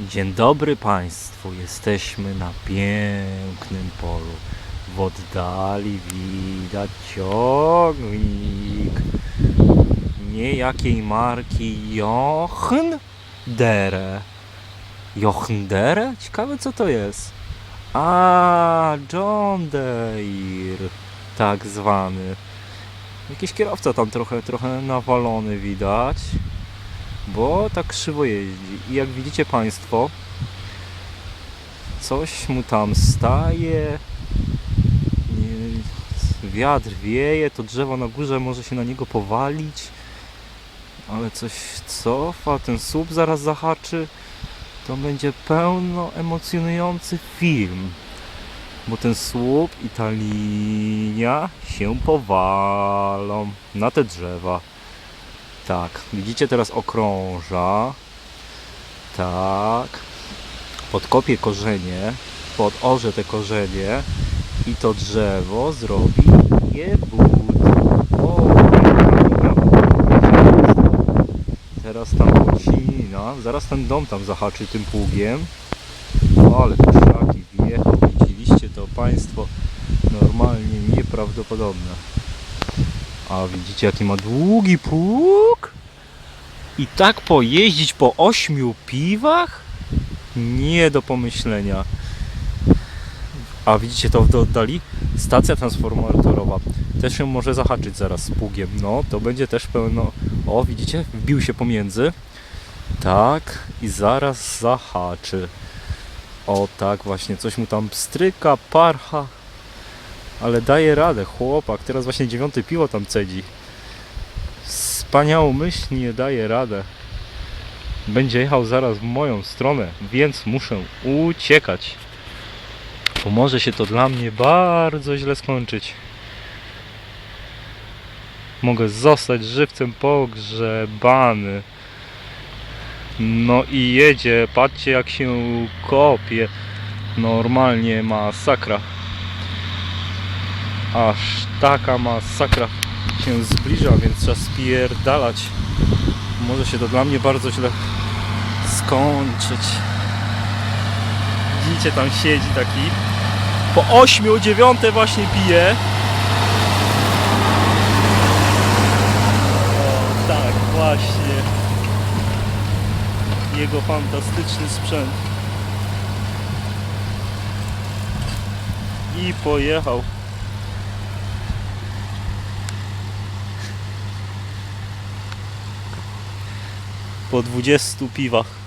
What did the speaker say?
Dzień dobry Państwu. Jesteśmy na pięknym polu. W oddali widać ciągnik niejakiej marki Jochendere. Jochendere? Ciekawe co to jest. A, John Deere, tak zwany. Jakiś kierowca tam trochę, trochę nawalony widać bo tak krzywo jeździ. I jak widzicie Państwo, coś mu tam staje, wiatr wieje, to drzewo na górze może się na niego powalić, ale coś cofa, ten słup zaraz zahaczy, to będzie pełno emocjonujący film. Bo ten słup i ta linia się powalą na te drzewa. Tak, widzicie teraz okrąża. Tak. Podkopie korzenie, podorze te korzenie i to drzewo zrobi je but. O, Teraz tam podcina, zaraz ten dom tam zahaczy tym pługiem. Ale te szlaki wjechał, widzieliście to Państwo, normalnie nieprawdopodobne. A widzicie jaki ma długi pług? I tak pojeździć po ośmiu piwach? Nie do pomyślenia. A widzicie to w oddali? Stacja transformatorowa. Też się może zahaczyć zaraz z pługiem. No, to będzie też pełno... O, widzicie? Wbił się pomiędzy. Tak. I zaraz zahaczy. O, tak właśnie. Coś mu tam stryka, parcha. Ale daje radę, chłopak. Teraz właśnie dziewiąty piwo tam cedzi. Wspaniałomyślnie daje radę. Będzie jechał zaraz w moją stronę, więc muszę uciekać. Bo może się to dla mnie bardzo źle skończyć. Mogę zostać żywcem pogrzebany. No i jedzie, patrzcie jak się kopie. Normalnie masakra aż taka masakra się zbliża, więc trzeba spierdalać. Może się to dla mnie bardzo źle skończyć. Widzicie, tam siedzi taki. Po 8, 9 właśnie pije. O, tak, właśnie. Jego fantastyczny sprzęt. I pojechał. Po 20 piwach.